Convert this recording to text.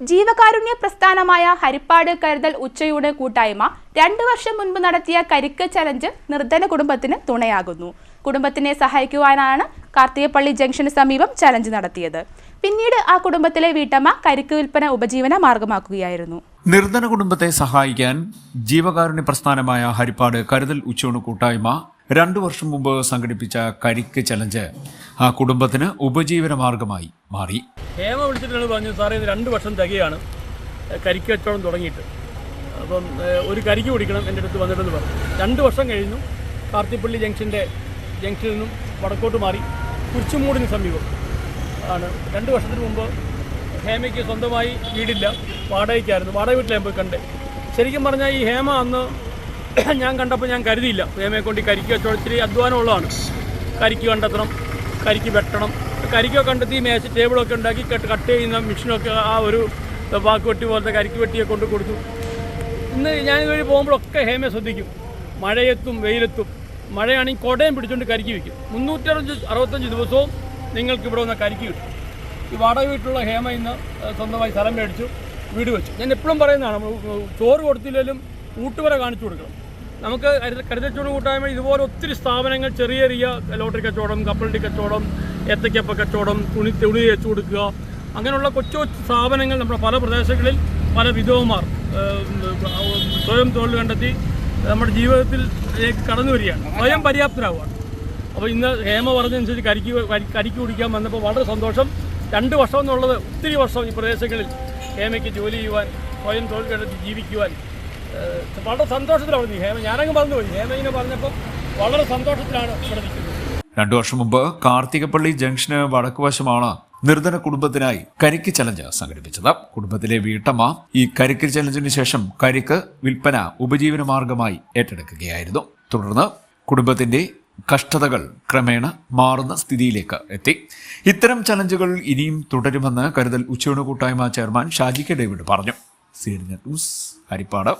ജീവകാരുണ്യ പ്രസ്ഥാനമായ ഹരിപ്പാട് കരുതൽ ഉച്ചയൂണ് കൂട്ടായ്മ രണ്ടു വർഷം മുൻപ് നടത്തിയ കരിക്ക് ചലഞ്ച് നിർധന കുടുംബത്തിന് തുണയാകുന്നു. കുടുംബത്തിനെ സഹായിക്കുവാനാണ് കാർത്തികപ്പള്ളി ജംഗ്ഷന് സമീപം ചലഞ്ച് നടത്തിയത്. പിന്നീട് ആ കുടുംബത്തിലെ വീട്ടമ്മ കരിക്ക് വിൽപ്പന ഉപജീവന മാർഗമാക്കുകയായിരുന്നു. നിർധന കുടുംബത്തെ സഹായിക്കാൻ ജീവകാരുണ്യ പ്രസ്ഥാനമായ ഹരിപ്പാട് കരുതൽ ഉച്ചയൂണ് കൂട്ടായ്മ രണ്ടു വർഷം മുമ്പ് സംഘടിപ്പിച്ച കരിക്ക് ചലഞ്ച് ആ കുടുംബത്തിന് ഉപജീവന മാർഗമായി മാറി. ഹേമ വിളിച്ചിട്ടാണ് പറഞ്ഞു സാറേ ഇത് രണ്ട് വർഷം തികയാണ്. കരിക്ക് കച്ചവടം തുടങ്ങിയിട്ട്. അപ്പം ഒരു കരിക്ക് കുടിക്കണം എന്റെ അടുത്ത് വന്നിട്ടെന്ന് പറഞ്ഞു. രണ്ട് വർഷം കഴിഞ്ഞു. കാർത്തിപ്പള്ളി ജംഗ്ഷന്റെ ജംഗ്ഷനിൽ നിന്നും വടക്കോട്ട് മാറി കുരിച്ചുമൂടിന് സമീപം ആണ്. രണ്ട് വർഷത്തിന് മുമ്പ് ഹേമയ്ക്ക് സ്വന്തമായി വീടില്ല. വാടകയ്ക്കായിരുന്നു. വാടക വീട്ടിൽ ഞാൻ പോയി കണ്ടേ. ശരിക്കും പറഞ്ഞാൽ ഈ ഹേമ അന്ന് ഞാൻ കണ്ടപ്പോൾ ഞാൻ കരുതിയില്ല. പ്രേമയെ കൊണ്ട് ഈ കരിക്ക് കച്ചവടം ഇച്ചിരി അധ്വാനമുള്ളതാണ്. കരിക്ക് കണ്ടെത്തണം കരിക്ക് വെട്ടണം. കരിക്കൊക്കെ കണ്ടെത്തി മേശ ടേബിളൊക്കെ ഉണ്ടാക്കി കട്ട് കട്ട് ചെയ്യുന്ന മെഷീനൊക്കെ ആ ഒരു വാക്ക് വെട്ടി പോലത്തെ കരിക്ക് വെട്ടിയെ കൊണ്ട് കൊടുത്തു. ഇന്ന് ഞാൻ വഴി പോകുമ്പോഴൊക്കെ ഹേമയെ ശ്രദ്ധിക്കും. മഴയെത്തും വെയിലെത്തും. മഴയാണെങ്കിൽ കൊടയും പിടിച്ചുകൊണ്ട് കരിക്ക് വയ്ക്കും മുന്നൂറ്ററുപത് അറുപത്തഞ്ച് ദിവസവും നിങ്ങൾക്ക് ഇവിടെ വന്ന കരിക്ക് കിട്ടും. ഈ വാടക വീട്ടിലുള്ള ഹേമ ഇന്ന് സ്വന്തമായി സ്ഥലം മേടിച്ചു വീട് വെച്ചു. ഞാൻ എപ്പോഴും പറയുന്നതാണ് ചോറ് കൊടുത്തില്ലെങ്കിലും ഊട്ടുവര കാണിച്ചു കൊടുക്കണം. നമുക്ക് കരുതച്ചോട് കൂട്ടായ്മ ഇതുപോലെ ഒത്തിരി സ്ഥാപനങ്ങൾ ചെറിയ ചെറിയ ലോട്ടറി കച്ചവടം കപ്പലടി കച്ചവടം ഏത്തക്കപ്പ കച്ചവടം തുണി തുണി തേച്ചു കൊടുക്കുക. അങ്ങനെയുള്ള കൊച്ചു കൊച്ചു സ്ഥാപനങ്ങൾ നമ്മുടെ പല പ്രദേശങ്ങളിൽ പല വിധവമാർ സ്വയം തൊഴിൽ കണ്ടെത്തി നമ്മുടെ ജീവിതത്തിൽ കടന്നു വരികയാണ്. സ്വയം പര്യാപ്തരാകുകയാണ് അപ്പോൾ ഇന്ന് ഹേമ പറഞ്ഞതനുസരിച്ച് കരിക്ക് കരിക്ക് കുടിക്കാൻ വന്നപ്പോൾ വളരെ സന്തോഷം. രണ്ട് വർഷം എന്നുള്ളത് ഒത്തിരി വർഷം ഈ പ്രദേശങ്ങളിൽ ഹേമയ്ക്ക് ജോലി ചെയ്യുവാൻ സ്വയം തൊഴിൽ കണ്ടെത്തി ജീവിക്കുവാൻ വളരെ സന്തോഷത്തിലാണ് ഹേമ ഞാനങ്ങ് മറന്നുപോയി. ഹേമ ഇങ്ങനെ പറഞ്ഞപ്പോൾ വളരെ സന്തോഷത്തിലാണ് ഇവിടെ നിൽക്കുന്നത്. രണ്ടു വർഷം മുമ്പ് കാർത്തികപ്പള്ളി ജംഗ്ഷന് വടക്കുവശമാണ് നിർധന കുടുംബത്തിനായി കരിക്ക് ചലഞ്ച് സംഘടിപ്പിച്ചത്. കുടുംബത്തിലെ വീട്ടമ്മ ഈ കരിക്ക് ചലഞ്ചിന് ശേഷം കരിക്ക് വിൽപ്പന ഉപജീവന മാർഗമായി ഏറ്റെടുക്കുകയായിരുന്നു. തുടർന്ന് കുടുംബത്തിന്റെ കഷ്ടതകൾ ക്രമേണ മാറുന്ന സ്ഥിതിയിലേക്ക് എത്തി. ഇത്തരം ചലഞ്ചുകൾ ഇനിയും തുടരുമെന്ന് കരുതൽ ഉച്ചയൂണ് കൂട്ടായ്മ ചെയർമാൻ ഷാജി കെ ഡേവിഡ് പറഞ്ഞു. C D news Haripad.